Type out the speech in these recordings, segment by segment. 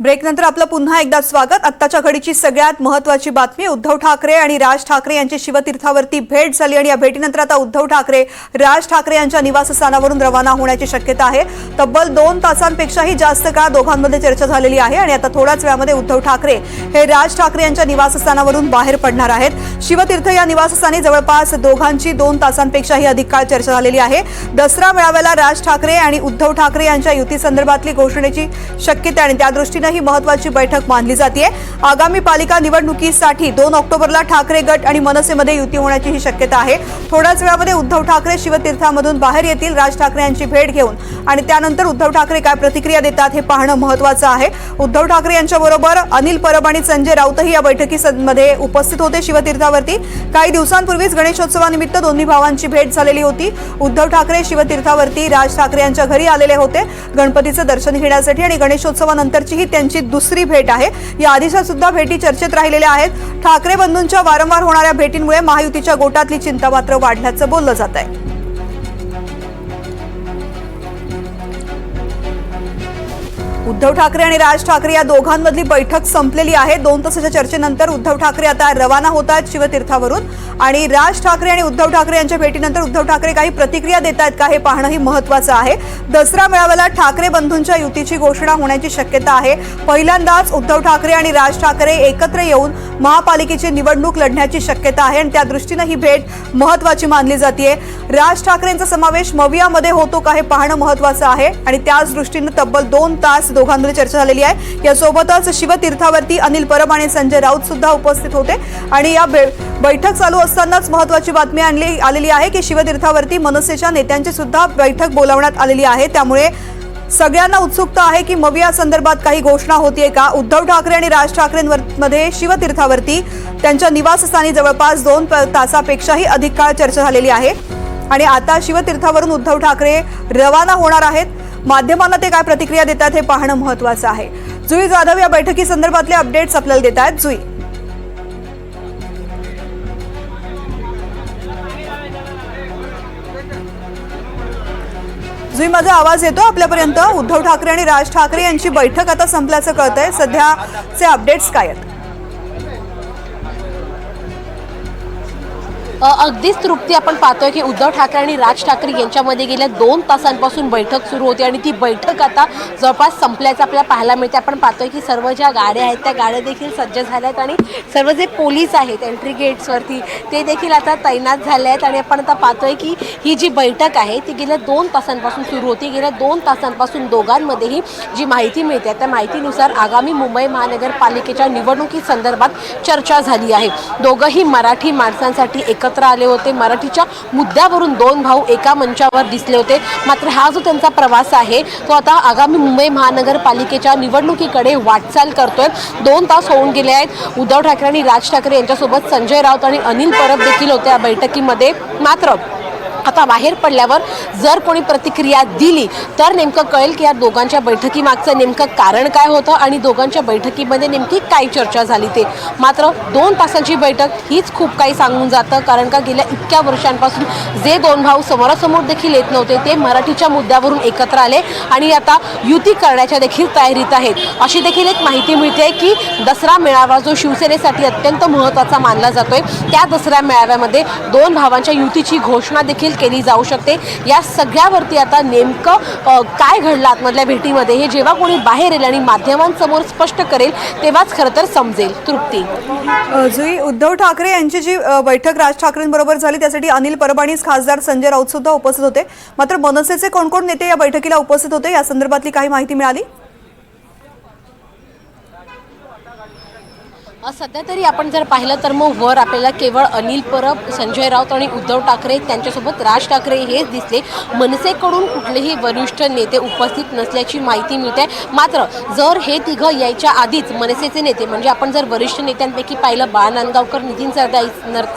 ब्रेकनंतर आपलं पुन्हा एकदा स्वागत. आत्ताच्या घडीची सगळ्यात महत्वाची बातमी उद्धव ठाकरे आणि राज ठाकरे यांची शिवतीर्थावरती भेट झाली आणि या भेटीनंतर आता उद्धव ठाकरे राज ठाकरे यांच्या निवासस्थानावरून रवाना होण्याची शक्यता आहे. तब्बल दोन तासांपेक्षाही जास्त काळ दोघांमध्ये चर्चा झालेली आहे आणि आता थोड्याच वेळामध्ये उद्धव ठाकरे हे राज ठाकरे यांच्या निवासस्थानावरून बाहेर पडणार आहेत. शिवतीर्थ या निवासस्थानी जवळपास दोघांची दोन तासांपेक्षाही अधिक काळ चर्चा झालेली आहे. दसरा मेळाव्याला राज ठाकरे आणि उद्धव ठाकरे यांच्या युती संदर्भातली घोषणेची शक्यता आणि त्यादृष्टीनं ही महत्वाची बैठक मानली जाते आगामी पालिका निवडणुकीसाठी दोन ऑक्टोबरला ठाकरे गट आणि मनसेमध्ये युती होण्याची ही शक्यता आहे. थोड्याच वेळामध्ये उद्धव ठाकरे शिवतीर्थामधून बाहेर येतील राज ठाकरे यांची भेट घेऊन. आणि त्यानंतर उद्धव ठाकरे काय प्रतिक्रिया देतात हे पाहणं महत्वाचं आहे. उद्धव ठाकरे यांच्याबरोबर अनिल परब आणि संजय राऊतही या बैठकीमध्ये उपस्थित होते शिवतीर्थावरती. काही दिवसांपूर्वीच गणेशोत्सवानिमित्त दोन्ही भावांची भेट झालेली होती. उद्धव ठाकरे शिवतीर्थावरती राज ठाकरे यांच्या घरी आलेले होते. गणपतीचं दर्शन घेण्यासाठी आणि गणेशोत्सवानंतरची ही यांची दुसरी भेट आहे. या आधीच्या सुद्धा भेटी चर्चेत राहिलेल्या आहेत. ठाकरे बंधूंच्या वारंवार होणाऱ्या भेटींमुळे महायुतीच्या गोटातली चिंता मात्र वाढल्याचं बोललं जात आहे. उद्धव ठाकरे आणि राज ठाकरे या दोघांमधली बैठक संपलेली आहे. दोन तासाच्या चर्चेनंतर उद्धव ठाकरे आता रवाना होत आहेत शिवतीर्थावरून. आणि राज ठाकरे आणि उद्धव ठाकरे यांच्या भेटीनंतर उद्धव ठाकरे काही प्रतिक्रिया देत आहेत का हे पाहणंही महत्वाचं आहे. दसरा मेळाव्याला ठाकरे बंधूंच्या युतीची घोषणा होण्याची शक्यता आहे. पहिल्यांदाच उद्धव ठाकरे आणि राज ठाकरे एकत्र येऊन महापालिकेची निवडणूक लढण्याची शक्यता आहे आणि त्या दृष्टीनं ही भेट महत्वाची मानली जाते राज ठाकरेंचा समावेश मवियामध्ये होतो का हे पाहणं महत्वाचं आहे आणि त्याच दृष्टीनं तब्बल दोन तास दोघांमध्ये चर्चा झालेली आहे. यासोबतच शिवतीर्थावरती अनिल परब आणि संजय राऊत सुद्धा उपस्थित होते आणि या बे- बैठक चालू असतानाच महत्वाची बातमी आणली आलेली आहे की शिवतीर्थावरती मनसेच्या नेत्यांची सुद्धा बैठक बोलावण्यात आलेली आहे. त्यामुळे सगळ्यांना उत्सुकता आहे की मग या संदर्भात काही घोषणा होतीये का? उद्धव ठाकरे आणि राज ठाकरेंमध्ये शिवतीर्थावरती त्यांच्या निवासस्थानी जवळपास दोन तासापेक्षाही अधिक काळ चर्चा झालेली आहे. आणि आता शिवतीर्थावरून उद्धव ठाकरे रवाना होणार आहेत. माध्यमांना ते काय प्रतिक्रिया देतात हे पाहणं महत्वाचं आहे. जुई जाधव या बैठकी संदर्भातले अपडेट्स आपल्याला देत आहेत. जुई. जुई माझा आवाज येतो आपल्यापर्यंत. उद्धव ठाकरे आणि राज ठाकरे यांची बैठक आता संपल्याचं कळतंय. सध्याचे अपडेट्स काय आहेत? अगदीच तृप्ती आपण पाहतोय की उद्धव ठाकरे आणि राज ठाकरे यांच्यामध्ये गेल्या दोन तासांपासून बैठक सुरू होती आणि ती बैठक आता जवळपास संपल्याचं आपल्याला पाहायला मिळते आपण पाहतोय की सर्व ज्या गाड्या आहेत त्या गाड्या देखील सज्ज झाल्या आहेत आणि सर्व जे पोलीस आहेत एंट्री गेट्सवरती ते देखील आता तैनात झाले आहेत आणि आपण आता पाहतोय की ही जी बैठक आहे ती गेल्या दोन तासांपासून सुरू होती. गेल्या दोन तासांपासून दोघांमध्येही जी माहिती मिळते त्या माहितीनुसार आगामी मुंबई महानगरपालिकेच्या निवडणुकीसंदर्भात चर्चा झाली आहे. दोघंही मराठी माणसांसाठी एकत्र आले होते. मराठीच्या मुद्द्यावरून दोन भाऊ एका मंचावर दिसले होते. मात्र हा जो त्यांचा प्रवास आहे तो आता आगामी मुंबई महानगरपालिकेच्या निवडणुकीकडे वाटचाल करतोय. दोन तास होऊन गेले आहेत. उद्धव ठाकरे आणि राज ठाकरे यांच्यासोबत संजय राऊत आणि अनिल परब देखील होते या बैठकीमध्ये. मात्र आता बाहेर पडल्यावर जर कोणी प्रतिक्रिया दिली तर नेमकं कळेल की या दोघांच्या बैठकीमागचं नेमकं कारण काय होतं आणि दोघांच्या बैठकीमध्ये नेमकी काय चर्चा झाली ते. मात्र दोन तासांची बैठक हीच खूप काही सांगून जातं कारण का गेल्या इतक्या वर्षांपासून जे दोन भाऊ समोरासमोर देखील येत नव्हते ते मराठीच्या मुद्द्यावरून एकत्र आले आणि आता युती करण्याच्या देखील तयारीत आहेत. अशी देखील एक माहिती मिळते की दसरा मेळावा जो शिवसेनेसाठी अत्यंत महत्त्वाचा मानला जातोय त्या दसऱ्या मेळाव्यामध्ये दोन भावांच्या युतीची घोषणा देखील केली जाऊ शकते. या सगळ्यावरती आता नेमकं काय घडलं आतमधल्या भेटीमध्ये हे जेव्हा कोणी बाहेर येईल आणि माध्यमांसमोर स्पष्ट करेल तेव्हाच खरं तर समजेल. तृप्ती. अ, जुई उद्धव ठाकरे यांची जी बैठक राज ठाकरेंबरोबर झाली त्यासाठी अनिल परब आणि खासदार संजय राऊत सुद्धा उपस्थित होते. मात्र मनसेचे कोण कोण नेते या बैठकीला उपस्थित होते या संदर्भातली काही माहिती मिळाली? सध्या तरी आपण जर पाहिलं तर मग वर आपल्याला केवळ अनिल परब संजय राऊत आणि उद्धव ठाकरे त्यांच्यासोबत राज ठाकरे हेच दिसले. मनसेकडून कुठलेही वरिष्ठ नेते उपस्थित नसल्याची माहिती मिळते. मात्र जर हे तिघं यायच्या आधीच मनसेचे नेते म्हणजे आपण जर वरिष्ठ नेत्यांपैकी पाहिलं बाळ नांदगावकर नितीन सरदाई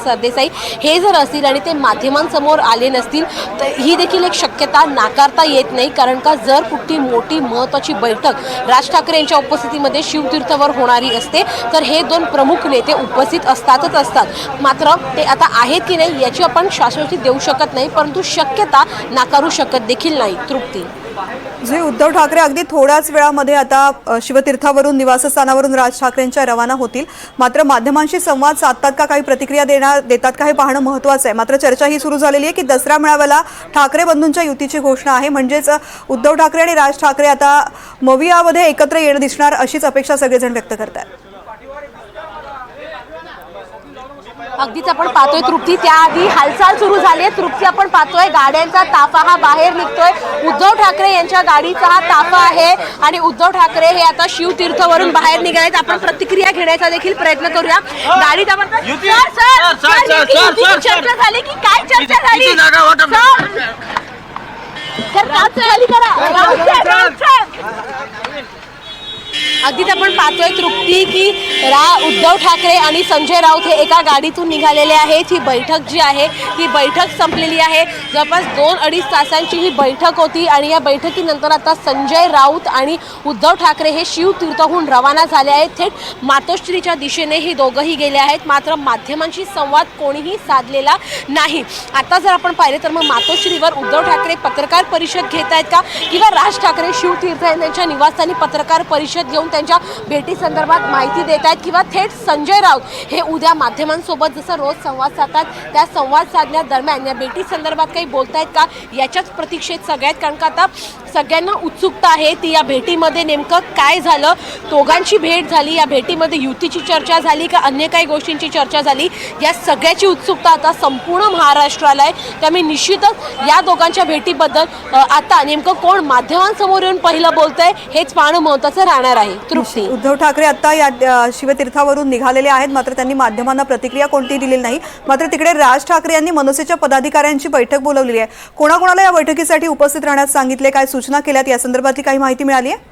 सरदेसाई हे जर असतील आणि ते माध्यमांसमोर आले नसतील तर ही देखील एक शक्यता नाकारता येत नाही. कारण का जर कुठली मोठी महत्त्वाची बैठक राज ठाकरे यांच्या उपस्थितीमध्ये शिवतीर्थवर होणारी असते तर हे दोन प्रमुख नेते उपस्थित असतातच असतात. मात्र ते आता आहेत की नाही याची आपण शाश्वती देऊ शकत नाही परंतु शक्यता नाकारू शकत देखील नाही. तृप्ती. जे उद्धव ठाकरे अगदी थोड्याच वेळामध्ये आता शिवतीर्थावरून निवासस्थानावरून राज ठाकरेंच्या रवाना होतील. मात्र माध्यमांशी संवाद साधतात का काही प्रतिक्रिया देणार देतात का हे पाहणं महत्त्वाचं आहे. मात्र चर्चा ही सुरू झालेली आहे की दसरा मेळाव्याला ठाकरे बंधूंच्या युतीची घोषणा आहे. म्हणजेच उद्धव ठाकरे आणि राज ठाकरे आता मवियामध्ये एकत्र येणं दिसणार अशीच अपेक्षा सगळेजण व्यक्त करतात अगदीच आपण पाहतोय तृप्ती. त्याआधी हालचाल सुरू झाली आहे. तृप्ती आपण पाहतोय गाड्यांचा ताफा हा बाहेर निघतोय. उद्धव ठाकरे यांच्या गाडीचा हा ताफा आहे आणि उद्धव ठाकरे हे आता शिवतीर्थवरून बाहेर निघालेत आपण प्रतिक्रिया घेण्याचा देखील प्रयत्न करूया. गाडीत आपण. चर्चा झाली की काय चर्चा झाली. अगदीच आपण पाहतोय तृप्ती की रा उद्धव ठाकरे आणि संजय राऊत हे एका गाडीतून निघालेले आहेत. ही बैठक जी आहे ती बैठक संपलेली आहे. जवळपास दोन अडीच तासांची ही बैठक होती आणि या बैठकीनंतर आता संजय राऊत आणि उद्धव ठाकरे हे शिवतीर्थहून रवाना झाले आहेत. थेट मातोश्रीच्या दिशेने ही दोघंही गेले आहेत. मात्र माध्यमांशी संवाद कोणीही साधलेला नाही. आता जर आपण पाहिले तर मग मातोश्रीवर उद्धव ठाकरे पत्रकार परिषद घेत आहेत का? किंवा राज ठाकरे शिवतीर्थ यांच्या निवासस्थानी पत्रकार परिषद घेऊन त्यांच्या भेटीसंदर्भात माहिती देत आहेत किंवा थेट संजय राऊत हे उद्या माध्यमांसोबत जसं रोज संवाद साधतात त्या संवाद साधण्यादरम्यान या भेटीसंदर्भात काही बोलतायत का? याच्याच प्रतीक्षेत सगळ्यात कारण का आता सगळ्यांना उत्सुकता आहे ती या भेटीमध्ये नेमकं काय झालं? दोघांची भेट झाली या भेटीमध्ये युतीची चर्चा झाली का अन्य काही गोष्टींची चर्चा झाली? या सगळ्याची उत्सुकता आता संपूर्ण महाराष्ट्राला आहे. त्यामुळे निश्चितच या दोघांच्या भेटीबद्दल आता नेमकं कोण माध्यमांसमोर येऊन पहिलं बोलतंय हेच पाहणं महत्त्वाचं राहणार आहे. तृप्ती. उद्धव ठाकरे आता या शिवतीर्थावरून निघालेले आहेत मात्र त्यांनी माध्यमांना प्रतिक्रिया कोणती दिलेली नाही. मात्र तिकडे राज ठाकरे यांनी मनसेच्या पदाधिकाऱ्यांची बैठक बोलवलेली आहे. कोणाकोणाला या बैठकीसाठी उपस्थित राहण्यास सांगितले काय सूचना सूचना केल्यात. या संदर्भातली काही माहिती मिळाली आहे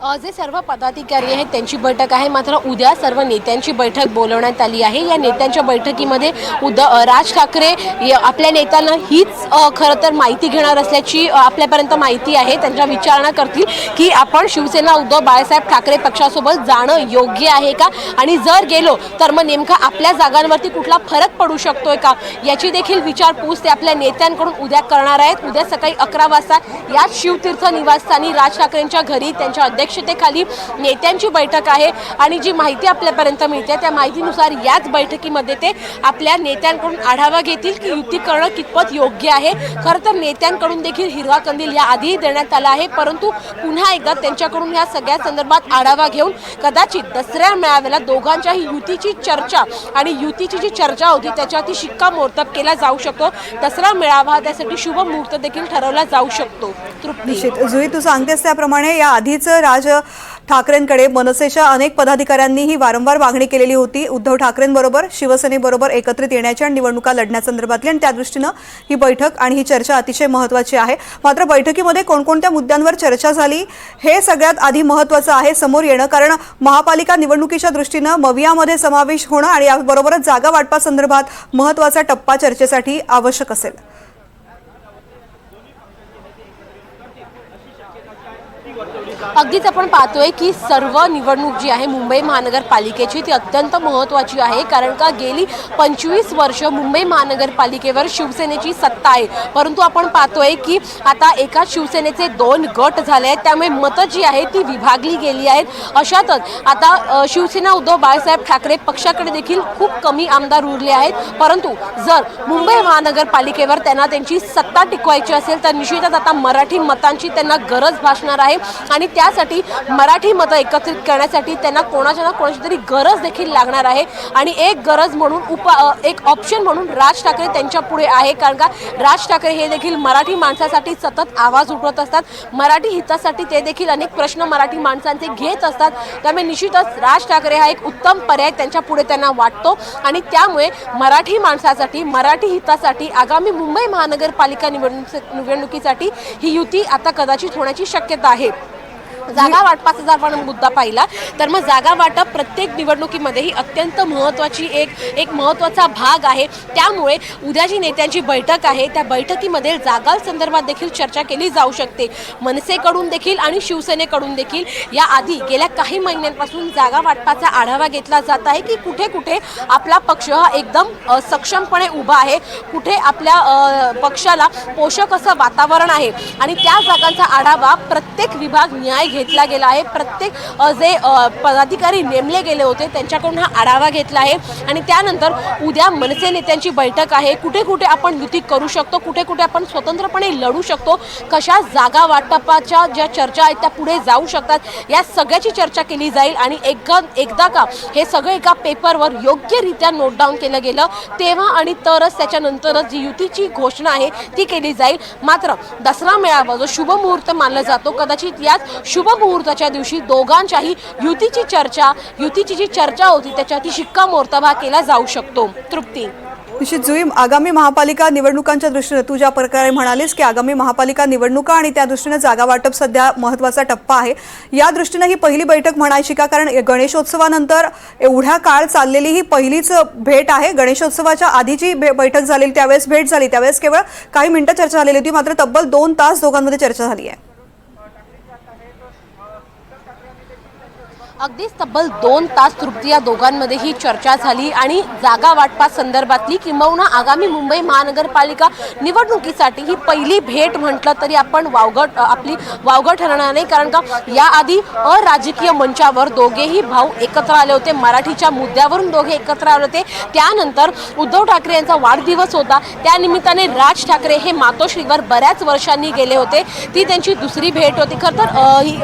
जे सर्व पदाधिकारी आहेत त्यांची बैठक आहे. मात्र उद्या सर्व नेत्यांची बैठक बोलवण्यात आली आहे. या नेत्यांच्या बैठकीमध्ये उद्या राज ठाकरे आपल्या नेत्यांना हीच खरं तर माहिती घेणार असल्याची आपल्यापर्यंत माहिती आहे. त्यांच्या विचारणा करतील की आपण शिवसेना उद्धव बाळासाहेब ठाकरे पक्षासोबत जाणं योग्य आहे का? आणि जर गेलो तर मग नेमका आपल्या जागांवरती कुठला फरक पडू शकतोय का? याची देखील विचारपूस ते आपल्या नेत्यांकडून उद्या करणार आहेत. उद्या सकाळी अकरा वाजता याच शिवतीर्थ निवासस्थानी राज ठाकरेंच्या घरी त्यांच्या अध्यक्ष अध्यक्षतेखाली नेत्यांची बैठक आहे आणि जी माहिती आपल्यापर्यंत मिळते त्या माहितीनुसार याच बैठकीमध्ये ते आपल्या नेत्यांकडून आढावा घेतील की युती करणं कितपत योग्य आहे. खरं तर नेत्यांकडून देखील हिरवा कंदील या आधीही देण्यात आला आहे परंतु पुन्हा एकदा त्यांच्याकडून या सगळ्या संदर्भात आढावा घेऊन कदाचित दसऱ्या मेळाव्याला दोघांच्याही युतीची चर्चा आणि युतीची जी चर्चा होती त्याच्यावरती शिक्कामोर्तब केला जाऊ शकतो. दसरा मेळावा त्यासाठी शुभ मुहूर्त देखील ठरवला जाऊ शकतो. तृप्ती. निश्चित. जुई तू सांगतेस त्याप्रमाणे या आधीचं राज ठाकरेंकडे मनसेच्या अनेक पदाधिकाऱ्यांनी ही वारंवार मागणी केलेली होती. उद्धव ठाकरेंबरोबर शिवसेनेबरोबर एकत्रित येण्याच्या आणि निवडणुका लढण्यासंदर्भातली आणि त्या दृष्टीनं ही बैठक आणि ही चर्चा अतिशय महत्त्वाची आहे. मात्र बैठकीमध्ये कोणकोणत्या मुद्द्यांवर चर्चा झाली हे सगळ्यात आधी महत्त्वाचं आहे समोर येणं. कारण महापालिका निवडणुकीच्या दृष्टीनं मवियामध्ये समावेश होणं आणि याबरोबरच जागा वाटपासंदर्भात महत्त्वाचा टप्पा चर्चेसाठी आवश्यक असेल. अगदीच आपण पाहतोय की सर्व निवडणूक जी आहे मुंबई महानगरपालिकेची ती अत्यंत महत्त्वाची आहे. कारण का गेली पंचवीस वर्ष मुंबई महानगरपालिकेवर शिवसेनेची सत्ता आहे. परंतु आपण पाहतोय की आता एका शिवसेनेचे दोन गट झाले आहेत. त्यामुळे मतं जी आहे ती विभागली गेली आहेत. अशातच आता शिवसेना उद्धव बाळासाहेब ठाकरे पक्षाकडे देखील खूप कमी आमदार उरले आहेत. परंतु जर मुंबई महानगरपालिकेवर त्यांना त्यांची सत्ता टिकवायची असेल तर निश्चितच आता मराठी मतांची त्यांना गरज भासणार आहे. आणि त्यासाठी मराठी मतं एकत्रित करण्यासाठी त्यांना कोणाच्या ना कोणाची तरी गरज देखील लागणार आहे. आणि एक गरज म्हणून उपा एक ऑप्शन म्हणून राज ठाकरे त्यांच्या पुढे आहे. कारण का राज ठाकरे हे देखील मराठी माणसासाठी सतत आवाज उठवत असतात. मराठी हितासाठी ते देखील अनेक प्रश्न मराठी माणसांचे घेत असतात. त्यामुळे निश्चितच राज ठाकरे हा एक उत्तम पर्याय त्यांच्या पुढे त्यांना वाटतो. आणि त्यामुळे मराठी माणसासाठी मराठी हितासाठी आगामी मुंबई महानगरपालिका निवडणूक निवडणुकीसाठी ही युती आता कदाचित होण्याची शक्यता आहे. जागा वाटपाचा जर आपण मुद्दा पाहिला तर मग जागा वाटप प्रत्येक निवडणुकीमध्ये ही अत्यंत महत्त्वाची एक एक महत्त्वाचा भाग आहे. त्यामुळे उद्या जी नेत्यांची बैठक आहे. त्या बैठकीमध्ये जागांसंदर्भात देखील चर्चा केली जाऊ शकते. मनसेकडून देखील आणि शिवसेनेकडून देखील या आधी गेल्या काही महिन्यांपासून जागा वाटपाचा आढावा घेतला जात आहे की कुठे कुठे आपला पक्ष हा एकदम सक्षमपणे उभा आहे. कुठे आपल्या पक्षाला पोषक असं वातावरण आहे. आणि त्या जागांचा आढावा प्रत्येक विभाग न्याय घेतला गेला आहे. प्रत्येक जे पदाधिकारी नेमले गेले होते त्यांच्याकडून हा आढावा घेतला आहे. आणि त्यानंतर उद्या मनसे नेत्यांची बैठक आहे. कुठे कुठे आपण युती करू शकतो? कुठे कुठे आपण स्वतंत्रपणे लढू शकतो? कशा जागा वाटपाच्या ज्या चर्चा आहेत त्या पुढे जाऊ शकतात? या सगळ्याची चर्चा केली जाईल. आणि एक एकदा का हे सगळं एका पेपरवर योग्यरित्या नोट डाऊन केलं गेलं तेव्हा आणि तरच त्याच्यानंतरच जी युतीची घोषणा आहे ती केली जाईल. मात्र दसरा मेळावा जो शुभ मुहूर्त मानला जातो कदाचित याच शुभ मुहूर्ताच्या दिवशी दोघांच्याही युतीची चर्चा युतीची जी चर्चा होती त्याच्यावरती शिक्कामोर्तब हा केला जाऊ शकतो. तृप्ती. निश्चित जुई आगामी महापालिका निवडणुकांच्या दृष्टीने तू ज्या प्रकारे म्हणालीस की आगामी महापालिका निवडणुका आणि त्या दृष्टीने जागा वाटप सध्या महत्त्वाचा टप्पा आहे या दृष्टीने ही पहिली बैठक म्हणायची का? कारण गणेशोत्सवानंतर एवढ्या काळ चाललेली ही पहिलीच भेट आहे. गणेशोत्सवाच्या आधीची भे- बैठक झालेली त्यावेळेस भेट झाली त्यावेळेस केवळ काही मिनिटं चर्चा झालेली होती मात्र तब्बल दोन तास दोघांमध्ये चर्चा झाली आहे. अगदीच तब्बल दोन तास तृप्ती या दोघांमध्ये ही चर्चा झाली आणि जागा वाटपा संदर्भातली किंबहुना आगामी मुंबई महानगरपालिका निवडणुकीसाठी ही पहिली भेट म्हटलं तरी आपण वावगट आपली वावगं ठरणार नाही. कारण का याआधी अराजकीय मंचावर दोघेही भाऊ एकत्र आले होते. मराठीच्या मुद्द्यावरून दोघे एकत्र आले होते. त्यानंतर उद्धव ठाकरे यांचा वाढदिवस होता. त्यानिमित्ताने राज ठाकरे हे मातोश्रीवर बऱ्याच वर्षांनी गेले होते. ती त्यांची दुसरी भेट होती. खरं तर ही,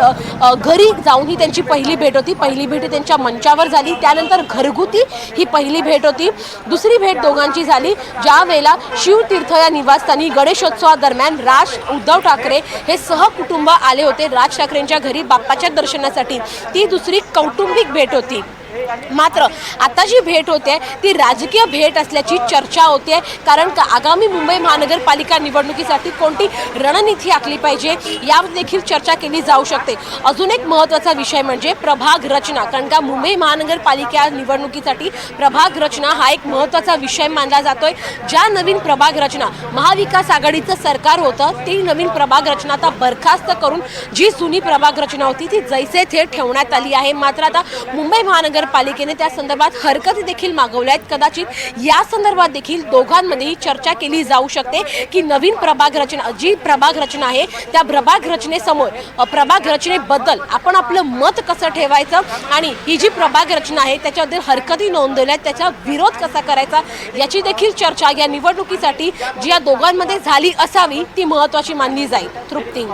घरी जाऊन ही त्यांची पहिली भेट होती. पहिली भेट त्यांच्या मंचावर झाली. त्यानंतर घरगुती ही पहिली भेट होती. दुसरी भेट दोघांची झाली. ज्यावेळेला शिवतीर्थ या निवासस्थानी गणेशोत्सवादरम्यान राज उद्धव ठाकरे हे सहकुटुंब आले होते. राज ठाकरेंच्या घरी बाप्पाच्या दर्शनासाठी. ती दुसरी कौटुंबिक भेट होती. मात्र आता जी भेट होते ती राजकीय भेट असल्याची चर्चा होते कारण का आगामी मुंबई महानगरपालिका निवडणुकीसाठी कोणती रणनीती आखली पाहिजे यावर देखील चर्चा केली जाऊ शकते. अजून एक महत्त्वाचा विषय म्हणजे प्रभाग रचना कारण का मुंबई महानगरपालिका निवडणुकीसाठी प्रभाग रचना हा एक महत्त्वाचा विषय मानला जातोय. ज्या नवीन प्रभाग रचना महाविकास आघाडीचं सरकार होतं ती नवीन प्रभाग रचना आता बरखास्त करून जी जुनी प्रभाग रचना होती ती जैसे थे ठेवण्यात आली आहे. मात्र आता मुंबई महानगर महानगरपालिकेने त्या संदर्भात हरकती देखील मागवल्या आहेत. कदाचित या संदर्भात देखील दोघांमध्येही चर्चा केली जाऊ शकते की नवीन प्रभाग रचना जी प्रभाग रचना आहे त्या प्रभाग रचनेसमोर प्रभाग रचनेबद्दल आपण आपलं मत कसं ठेवायचं आणि ही जी प्रभाग रचना आहे त्याच्याबद्दल हरकती नोंदवल्या आहेत त्याचा विरोध कसा करायचा याची देखील चर्चा या निवडणुकीसाठी जी या दोघांमध्ये झाली असावी ती महत्त्वाची मानली जाईल. तृप्ती.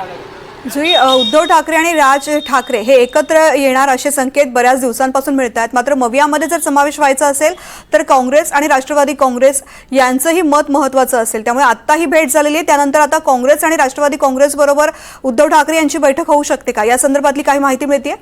जुई उद्धव ठाकरे आणि राज ठाकरे हे एकत्र येणार असे संकेत बऱ्याच दिवसांपासून मिळत आहेत मात्र मवियामध्ये जर समावेश व्हायचा असेल तर काँग्रेस आणि राष्ट्रवादी काँग्रेस यांचंही मत महत्वाचं असेल. त्यामुळे आत्ता ही भेट झालेली आहे. त्यानंतर आता काँग्रेस आणि राष्ट्रवादी काँग्रेसबरोबर उद्धव ठाकरे यांची बैठक होऊ शकते का? या संदर्भातली काही माहिती मिळते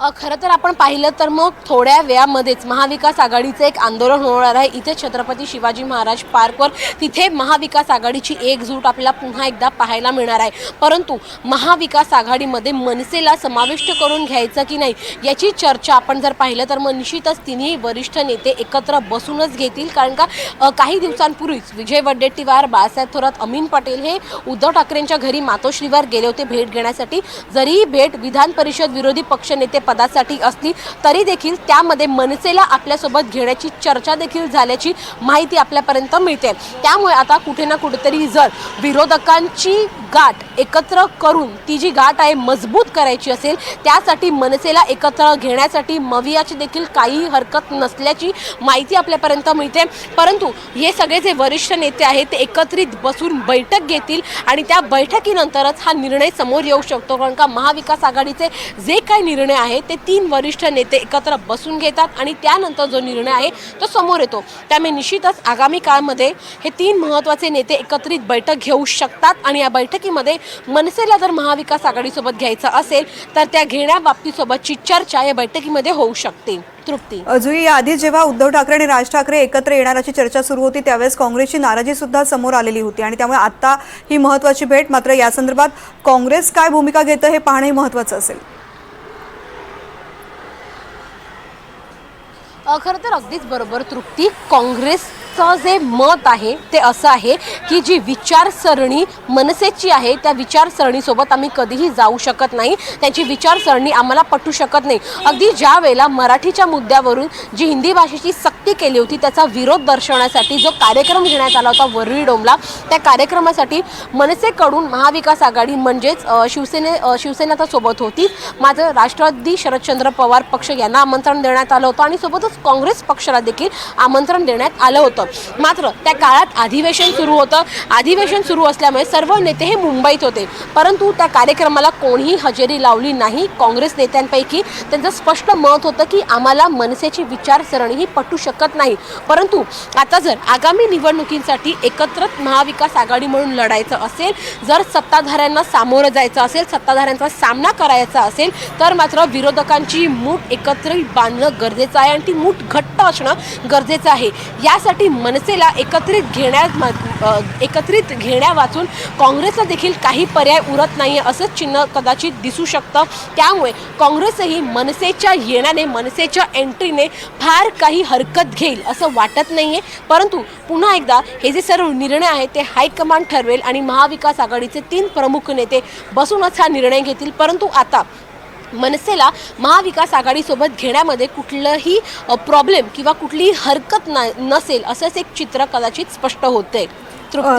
खरं तर आपण पाहिलं तर मग थोड्या वेळामध्येच महाविकास आघाडीचं एक आंदोलन होणार आहे. इथे छत्रपती शिवाजी महाराज पार्कवर तिथे महाविकास आघाडीची एकजूट आपल्याला पुन्हा एकदा पाहायला मिळणार आहे. परंतु महाविकास आघाडीमध्ये मनसेला समाविष्ट करून घ्यायचं की नाही याची चर्चा आपण जर पाहिलं तर मग निश्चितच तिन्ही वरिष्ठ नेते एकत्र बसूनच घेतील. कारण का काही दिवसांपूर्वीच विजय वडेट्टीवार बाळासाहेब थोरात अमीन पटेल हे उद्धव ठाकरेंच्या घरी मातोश्रीवर गेले होते भेट घेण्यासाठी. जरी भेट विधान परिषद विरोधी पक्षनेते पदासाठी असली तरी देखील त्यामध्ये मनसेला आपल्यासोबत घेण्याची चर्चा देखील झाल्याची माहिती आपल्यापर्यंत मिळते. त्यामुळे आता कुठे ना कुठेतरी जर विरोधकांची गाठ एकत्र करून ती जी गाठ आहे मजबूत करायची असेल त्यासाठी मनसेला एकत्र घेण्यासाठी मवियाची देखील काही हरकत नसल्याची माहिती आपल्यापर्यंत मिळते. परंतु हे सगळे जे वरिष्ठ नेते आहेत ते एकत्रित बसून बैठक घेतील आणि त्या बैठकीनंतरच हा निर्णय समोर येऊ शकतो. कारण का महाविकास आघाडीचे जे काही निर्णय आहेत ते तीन वरिष्ठ नेते एकत्र बसून घेतात आणि त्यानंतर जो निर्णय आहे तो समोर येतो. त्यामुळे निश्चितच आगामी काळामध्ये हे तीन महत्त्वाचे नेते एकत्रित बैठक घेऊ शकतात आणि या बैठकीमध्ये मनसेला जर महाविकास आघाडीसोबत घ्यायचं असेल तर त्या घेण्याबाबतीसोबतची चर्चा या बैठकीमध्ये होऊ शकते. तृप्ती. जुई याआधी जेव्हा उद्धव ठाकरे आणि राज ठाकरे एकत्र येणाराची चर्चा सुरू होती त्यावेळेस काँग्रेसची नाराजी सुद्धा समोर आलेली होती आणि त्यामुळे आता ही महत्वाची भेट मात्र या संदर्भात काँग्रेस काय भूमिका घेतं हे पाहणंही महत्वाचं असेल. खरं तर अगदीच बरोबर तृप्ती. काँग्रेसचं जे मत आहे ते असं आहे की जी विचारसरणी मनसेची आहे त्या विचारसरणीसोबत आम्ही कधीही जाऊ शकत नाही. त्यांची विचारसरणी आम्हाला पटू शकत नाही. अगदी ज्या वेळेला मराठीच्या मुद्द्यावरून जी हिंदी भाषेची सक्ती केली होती त्याचा विरोध दर्शवण्यासाठी जो कार्यक्रम घेण्यात आला होता वरळी डोमला त्या कार्यक्रमासाठी मनसेकडून महाविकास आघाडी म्हणजेच शिवसेने शिवसेना तर सोबत होती. माझं राष्ट्रवादी शरदचंद्र पवार पक्ष यांना आमंत्रण देण्यात आलं होतं आणि सोबतच काँग्रेस पक्षाला देखील आमंत्रण देण्यात आलं होतं. मात्र त्या काळात अधिवेशन सुरू होतं. अधिवेशन सुरू असल्यामुळे सर्व नेते हे मुंबईत होते. परंतु त्या कार्यक्रमाला कोणीही हजेरी लावली नाही. काँग्रेस नेत्यांपैकी त्यांचं स्पष्ट मत होतं की आम्हाला मनसेची विचारसरणी ही पटू शकत नाही. परंतु आता जर आगामी निवडणुकींसाठी एकत्र महाविकास आघाडी म्हणून लढायचं असेल जर सत्ताधाऱ्यांना सामोरं जायचं असेल सत्ताधाऱ्यांचा सामना करायचा असेल तर मात्र विरोधकांची मूठ एकत्रित बांधणं गरजेचं आहे आणि ती मूठ घट्ट असणं गरजेचं आहे. यासाठी मनसेला एकत्रित घेण्यात मा- एकत्रित घेण्या वाचून काँग्रेसला देखील काही पर्याय उरत नाही असंच चिन्ह कदाचित दिसू शकतं. त्यामुळे काँग्रेसही मनसेच्या येण्याने मनसेच्या एंट्रीने फार काही हरकत घेईल असं वाटत नाही आहे परंतु पुन्हा एकदा हे जे सर्व निर्णय आहेत ते हायकमांड ठरवेल आणि महाविकास आघाडीचे तीन प्रमुख नेते बसूनच हा निर्णय घेतील. परंतु आता मनसेला महाविकास आघाडीसोबत घेण्यामध्ये कुठलंही प्रॉब्लेम किंवा कुठलीही हरकत ना नसेल असंच एक चित्र कदाचित स्पष्ट होते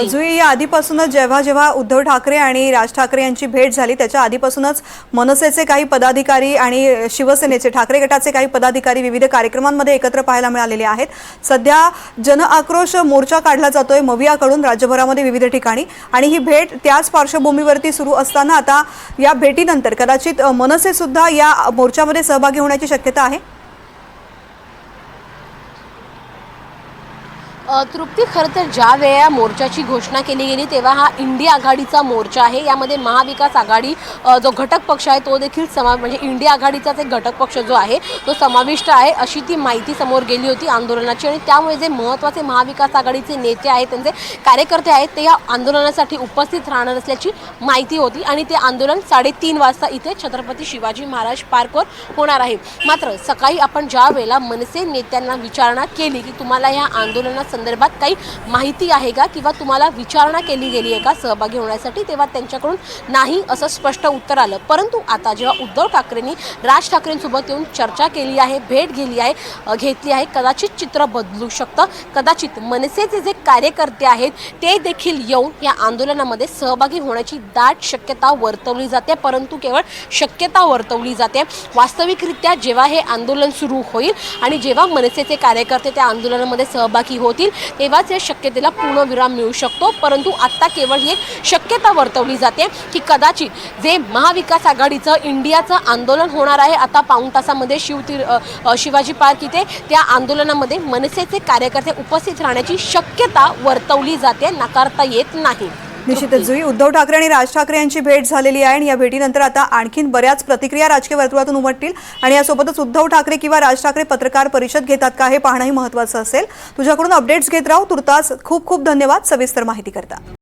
जुई या आधीपासूनच जेव्हा जेव्हा उद्धव ठाकरे आणि राज ठाकरे यांची भेट झाली त्याच्या आधीपासूनच मनसेचे काही पदाधिकारी आणि शिवसेनेचे ठाकरे गटाचे काही पदाधिकारी विविध कार्यक्रमांमध्ये एकत्र पाहायला मिळालेले आहेत. सध्या जन आक्रोश मोर्चा काढला जातोय मवियाकडून राज्यभरामध्ये विविध ठिकाणी आणि ही भेट त्याच पार्श्वभूमीवरती सुरू असताना आता या भेटीनंतर कदाचित मनसे सुद्धा या मोर्चामध्ये सहभागी होण्याची शक्यता आहे? तृप्ती खरं तर ज्या वेळा मोर्चाची घोषणा केली गेली तेव्हा हा इंडिया आघाडीचा मोर्चा आहे. यामध्ये महाविकास आघाडी जो घटक पक्ष आहे तो देखील समा म्हणजे इंडिया आघाडीचाच एक घटक पक्ष जो आहे तो समाविष्ट आहे अशी ती माहिती समोर गेली होती आंदोलनाची. आणि त्यामुळे जे महत्त्वाचे महाविकास आघाडीचे नेते आहेत त्यांचे कार्यकर्ते आहेत ते या आंदोलनासाठी उपस्थित राहणार असल्याची माहिती होती. आणि ते आंदोलन साडेतीन वाजता इथे छत्रपती शिवाजी महाराज पार्कवर होणार आहे. मात्र सकाळी आपण ज्या वेळेला मनसे नेत्यांना विचारणा केली की तुम्हाला या संदर्भात काही माहिती आहे का? किंवा तुम्हाला विचारणा केली गेली आहे का सहभागी होण्यासाठी? तेव्हा त्यांच्याकडून नाही असं स्पष्ट उत्तर आलं. परंतु आता जेव्हा उद्धव ठाकरेंनी राज ठाकरेंसोबत येऊन चर्चा केली आहे भेट गेली आहे घेतली आहे कदाचित चित्र बदलू शकतं. कदाचित मनसेचे जे कार्यकर्ते आहेत ते देखील येऊन या आंदोलनामध्ये सहभागी होण्याची दाट शक्यता वर्तवली जाते. परंतु केवळ शक्यता वर्तवली जाते. वास्तविकरित्या जेव्हा हे आंदोलन सुरू होईल आणि जेव्हा मनसेचे कार्यकर्ते त्या आंदोलनामध्ये सहभागी होतील तेव्हाच या शक्यतेला पूर्णविराम मिळू शकतो. परंतु आत्ता केवळ ही एक शक्यता वर्तवली जाते की कदाचित जे महाविकास आघाडीचं इंडियाचं आंदोलन होणार आहे आता पाऊण तासामध्ये शिवतीर शिवाजी पार्क इथे त्या आंदोलनामध्ये मनसेचे कार्यकर्ते उपस्थित राहण्याची शक्यता वर्तवली जाते नाकारता येत नाही. निश्चितच जुई. उद्धव ठाकरे आणि राज ठाकरे यांची भेट झालेली आहे आणि या भेटीनंतर आता आणखीन बऱ्याच प्रतिक्रिया राजकीय वर्तुळातून उमटतील. आणि यासोबतच उद्धव ठाकरे किंवा राज ठाकरे पत्रकार परिषद घेतात का हे पाहणंही महत्त्वाचं असेल. तुझ्याकडून अपडेट्स घेत राहू. तुर्तास खूप खूप धन्यवाद. सविस्तर माहिती करता.